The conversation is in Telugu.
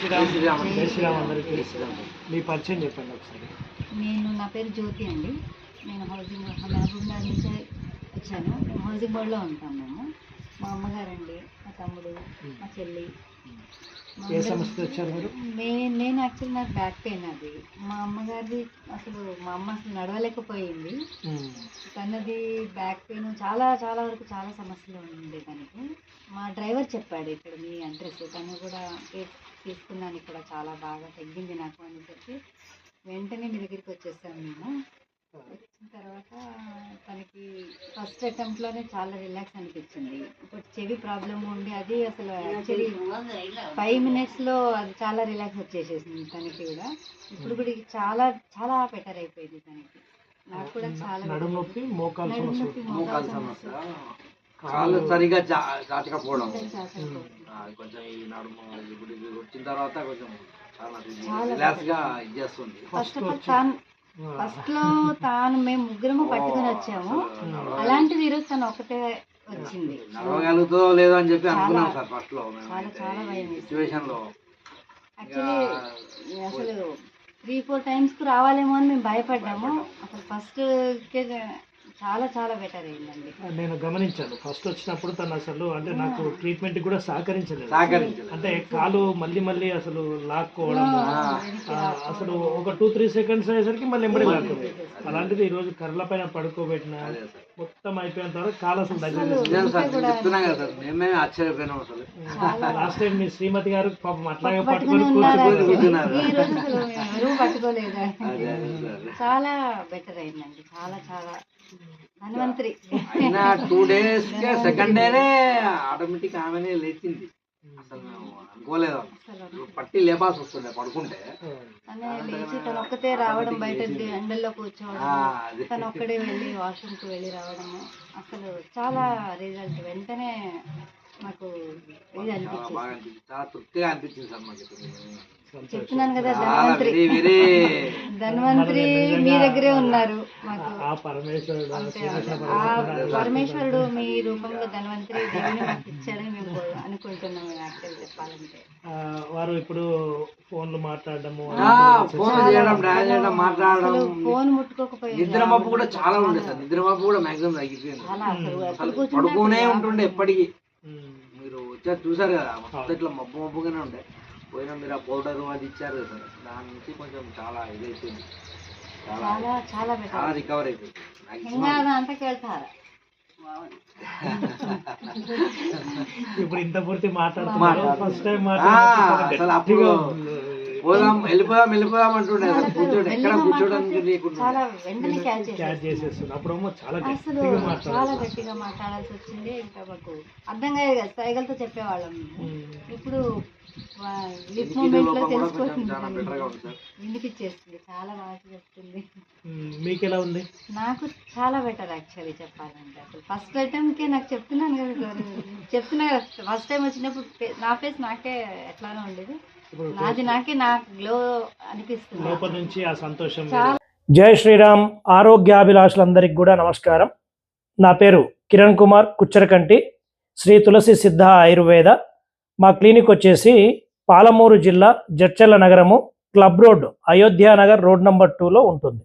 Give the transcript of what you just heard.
శ్రీరామ్ జై శ్రీరామ్ అందరికీ. మీ పరిచయం చెప్పండి ఒకసారి. నేను నా పేరు జ్యోతి అండి. నేను హౌసింగ్ మహబూబ్ నగర్ నుంచి వచ్చాను. మేము హౌసింగ్ బోర్డ్లో ఉంటాం మేము. మా అమ్మగారండి మా తమ్ముడు మా చెల్లి ఏ వచ్చారు మీరు? నేను యాక్చువల్ నాకు బ్యాక్ పెయిన్ అది. మా అమ్మగారిది అసలు మా అమ్మ అసలు నడవలేకపోయింది. తనది బ్యాక్ పెయిన్ చాలా చాలా వరకు చాలా సమస్యలు ఉండే తనకి. మా డ్రైవర్ చెప్పాడు ఇక్కడ మీ అడ్రస్ తను కూడా తీసుకున్నాను ఇక్కడ చాలా బాగా తగ్గింది నాకు అని చెప్పి వెంటనే మీ దగ్గరికి వచ్చేసాం మేము వచ్చిన తర్వాత తనకి ఫస్ట్ అటెంప్ట్లోనే చాలా రిలాక్స్ అనిపించింది. ఇప్పుడు చెవి ప్రాబ్లం ఉండి అది అసలు యాక్చువల్లీ ఫైవ్ మినిట్స్లో అది చాలా రిలాక్స్ వచ్చేసేసింది తనకి కూడా. ఇప్పుడు కూడా చాలా చాలా బెటర్ అయిపోయింది తనకి. నాకు కూడా చాలా నడుము నొప్పి మోకాలు సమస్య. కాళ్ళు సరిగా కొంచెం చాచకపోతుంది. ఆ, కొంచెం ఈ నడుము వచ్చిన తర్వాత కొంచెం చాలా ఇది చేస్తుంది. ఫస్ట్ ఫస్ట్లో తాను మేము ముగ్గురము పట్టుకుని వచ్చాము. అలాంటిది ఈరోజు తను ఒకటే వచ్చింది. లేదో అని చెప్పి అనుకున్నాం సార్ ఫస్ట్లో చాలా చాలా భయం. సిచ్యువేషన్లో. యాక్చువల్లీ అసలు త్రీ ఫోర్ టైమ్స్కు రావాలేమో అని మేము భయపడ్డాము. అసలు ఫస్ట్ చాలా చాలా బెటర్ అయిందండి. నేను గమనించాను. ఫస్ట్ వచ్చినప్పుడు తను అసలు అంటే నాకు ట్రీట్మెంట్ కూడా సహకరించలేదు. సహకరించలేదు. అంటే కాలు మళ్ళీ మళ్ళీ అసలు. ఆ, అసలు ఒక టూ త్రీ సెకండ్స్ అయ్యేసరికి మళ్ళీ ఎంబడి లాక్కోవాలి అలాంటిది ఈ రోజు కర్రల పైన పడుకోబెట్టిన మొత్తం అయిపోయిన తర్వాత కాలు అసలు దగ్గర నిజం సార్ నేను చెప్తున్నా కదా సార్ మేమే ఆశ్చర్యపోయినాం అసలు. లాస్ట్ టైం మీ శ్రీమతి గారు పాపం అట్లాగే పట్టుకుని పట్టుకొని ఉన్నారు? కూర్చోబెట్టి కూర్చున్నారు. ఈ రోజు అసలు మేము ఎవరూ పట్టుకోలేదు? అదే అదే సార్ చాలా బెటర్ అయిందండి. చాలా చాలా. అయినా టూ డేస్ సెకండ్ డేనే ఆటోమేటిక్ ఆమెనే లేచింది. అసలు మేము అనుకోలేదు పట్టి లేపాల్సి వస్తుండే పడుకుంటే. తనే లేచి తను ఒక్కతే రావడం బయట ఎండల్లో కూర్చోవడం. తను ఒక్కడే వెళ్ళి వాష్రూమ్కి వెళ్ళి రావడము అసలు చాలా రిజల్ట్ వెంటనే మాకు ఇది అనిపించింది. చాలా తృప్తిగా అనిపించింది సార్ మాకు. చెప్తున్నాను కదా ధన్వంతరి. ధన్వంతరి మీ దగ్గరే ఉన్నారు మాకు. పరమేశ్వరుడు మీ రూపంలో ధన్వంతరి దేవుని మాకు ఇచ్చాడని మేము అనుకుంటున్నాం యాక్చువల్ చెప్పాలంటే. వారు ఇప్పుడు ఫోన్లు మాట్లాడడము ఫోన్ చేయడం డయల్ చేయడం మాట్లాడడం. ఫోన్ ముట్టుకోకపోయేది. నిద్ర మబ్బు కూడా చాలా ఉండే సార్. నిద్ర మబ్బు కూడా మాక్సిమం తగ్గిపోయింది. పడుకునే ఉంటుండే ఎప్పటికీ. మీరు వచ్చారు చూసారు కదా మొత్తం ఇట్లా మబ్బు మబ్బుగానే ఉండే. పోయినా మీరు ఆ పౌడర్ అది ఇచ్చారు కదా దాని నుంచి కొంచెం చాలా ఇదైపోయింది చాలా చాలా చాలా రికవర్ అయిపోయింది. ఇప్పుడు ఇంత పూర్తి మాట్లాడుతున్నారు. ఫస్ట్ టైం మాట్లాడుతున్నారు. పోదాం వెళ్ళిపోదాం వెళ్ళిపోదాం అంటుండే. అసలు కూర్చోండి ఎక్కడ మెల్లిగా కూర్చోడానికి మాట్లాడితే లేకుండా చాలా క్యాచ్ చేసేస్తుంది. అప్పుడేమో గట్టిగా చాలా మాట్లాడాలి గట్టిగా మాట్లాడాల్సి వచ్చింది. ఇంకా మాకు అర్థం కాదు కదా సైగలతో చెప్పేవాళ్ళం. ఇప్పుడు లిప్ తెలిసిపోతుంది వినిపించేస్తుంది చాలా బాగా చెప్తుంది. మీకు ఎలా ఉంది? నాకు చాలా బెటర్ యాక్చువల్లీ చెప్పాలంటే. అసలు ఫస్ట్ అటెంప్ట్కే నాకు చెప్తున్నాను కదా చెప్తున్నా కదా. ఫస్ట్ టైం వచ్చినప్పుడు నా ఫేస్ నాకే ఎట్లానో ఉండేది. ఇప్పుడు నాది నాకే నాకు గ్లో అనిపిస్తుంది. లోపల నుంచి ఆ సంతోషం చాలా జై శ్రీరామ్ ఆరోగ్యాభిలాషులందరికీ కూడా నమస్కారం. నా పేరు కిరణ్ కుమార్ కుచ్చరకంటి. శ్రీ తులసి సిద్ధ ఆయుర్వేద మా క్లినిక్ వచ్చేసి పాలమూరు జిల్లా జడ్చర్ల నగరము club road Ayodhyanagar road number టూలో ఉంటుంది.